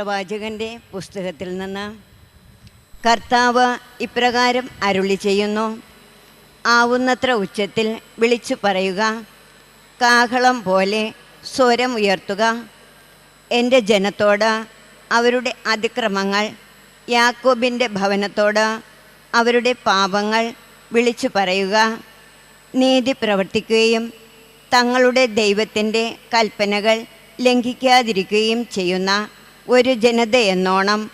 പ്രവാചകന്റെ പുസ്തകത്തിൽ നിന്ന് കർത്താവ് ഇപ്രകാരം അരുളി ചെയ്യുന്നു. ആവുന്നത്ര ഉച്ചത്തിൽ വിളിച്ചു പറയുക കാഹളം പോലെ സ്വരം ഉയർത്തുക. എന്റെ ജനത്തോട് അവരുടെ അതിക്രമങ്ങൾ യാക്കോബിന്റെ ഭവനത്തോട് അവരുടെ പാപങ്ങൾ വിളിച്ചു പറയുക. നീതി പ്രവർത്തിക്കുകയും തങ്ങളുടെ ദൈവത്തിന്റെ കൽപ്പനകൾ ലംഘിക്കാതിരിക്കുകയും ചെയ്യുന്ന ഒരു ജനതയെന്നോണം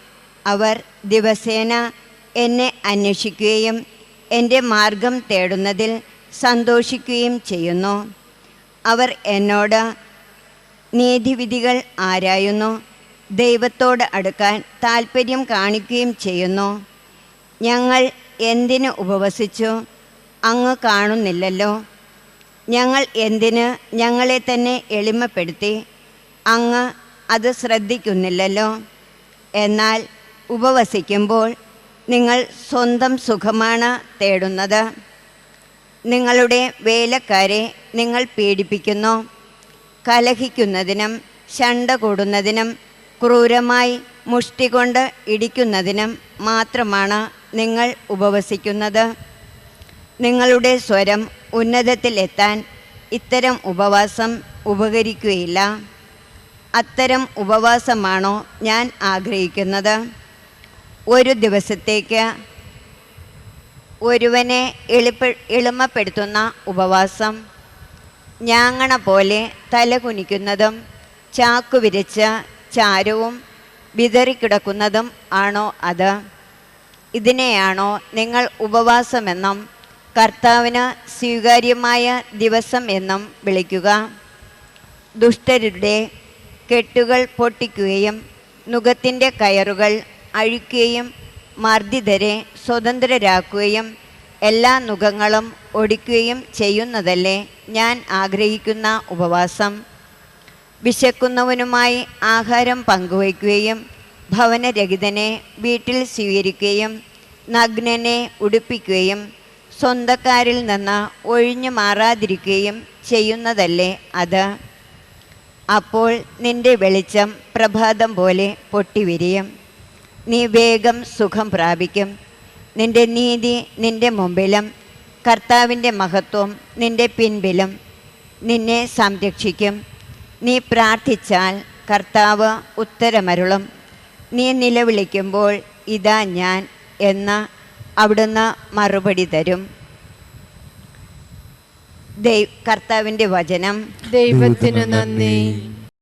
അവർ ദിവസേന എന്നെ അന്വേഷിക്കുകയും എന്റെ മാർഗം തേടുന്നതിൽ സന്തോഷിക്കുകയും ചെയ്യുന്നു. അവർ എന്നോട് നീതിവിധികൾ ആരായുന്നു? ദൈവത്തോട് അടുക്കാൻ താൽപ്പര്യം കാണിക്കുകയും ചെയ്യുന്നു. ഞങ്ങൾ എന്തിന് ഉപവസിച്ചു? അങ്ങ് കാണുന്നില്ലല്ലോ. ഞങ്ങൾ എന്തിന് ഞങ്ങളെ തന്നെ എളിമപ്പെടുത്തി? അങ്ങ് അത് ശ്രദ്ധിക്കുന്നില്ലല്ലോ. എന്നാൽ ഉപവസിക്കുമ്പോൾ നിങ്ങൾ സ്വന്തം സുഖമാണ് തേടുന്നത്. നിങ്ങളുടെ വേലക്കാരെ നിങ്ങൾ പീഡിപ്പിക്കുന്നു. കലഹിക്കുന്നതിനും ശണ്ട കൂടുന്നതിനും ക്രൂരമായി മുഷ്ടി കൊണ്ട് ഇടിക്കുന്നതിനും മാത്രമാണ് നിങ്ങൾ ഉപവസിക്കുന്നത്. നിങ്ങളുടെ സ്വരം ഉന്നതത്തിലെത്താൻ ഇത്തരം ഉപവാസം ഉപകരിക്കുകയില്ല. അത്തരം ഉപവാസമാണോ ഞാൻ ആഗ്രഹിക്കുന്നത്? ഒരു ദിവസത്തേക്ക് ഒരുവനെ എളുപ്പ എളിമപ്പെടുത്തുന്ന ഉപവാസം ഞാങ്ങണ പോലെ തല കുനിക്കുന്നതും വിരിച്ച ചാരവും വിതറിക്കിടക്കുന്നതും ആണോ അത്? ഇതിനെയാണോ നിങ്ങൾ ഉപവാസമെന്നും കർത്താവിന് സ്വീകാര്യമായ ദിവസം എന്നും വിളിക്കുക. ദുഷ്ടരുടെ കെട്ടുകൾ പൊട്ടിക്കുകയും നുഖത്തിന്റെ കയറുകൾ അഴിക്കുകയും മർദ്ദിതരെ സ്വതന്ത്രരാക്കുകയും എല്ലാ നുഖങ്ങളും ഒടിക്കുകയും ചെയ്യുന്നതല്ലേ ഞാൻ ആഗ്രഹിക്കുന്ന ഉപവാസം. വിശക്കുന്നവനുമായി ആഹാരം പങ്കുവയ്ക്കുകയും ഭവനരഹിതനെ വീട്ടിൽ സ്വീകരിക്കുകയും നഗ്നനെ ഉടുപ്പിക്കുകയും സ്വന്തക്കാരിൽ നിന്ന് ഒഴിഞ്ഞു മാറാതിരിക്കുകയും ചെയ്യുന്നതല്ലേ അത്? അപ്പോൾ നിന്റെ വെളിച്ചം പ്രഭാതം പോലെ പൊട്ടിവിരിയും. നീ വേഗം സുഖം പ്രാപിക്കും. നിന്റെ നീതി നിന്റെ മുമ്പിലും കർത്താവിന്റെ മഹത്വം നിന്റെ പിൻപിലും നിന്നെ സംരക്ഷിക്കും. നീ പ്രാർത്ഥിച്ചാൽ കർത്താവ് ഉത്തരമരുളും. നീ നിലവിളിക്കുമ്പോൾ ഇതാ ഞാൻ എന്ന അവിടുന്ന് മറുപടി തരും. കർത്താവിന്റെ വചനം. ദൈവത്തിന് നന്ദി.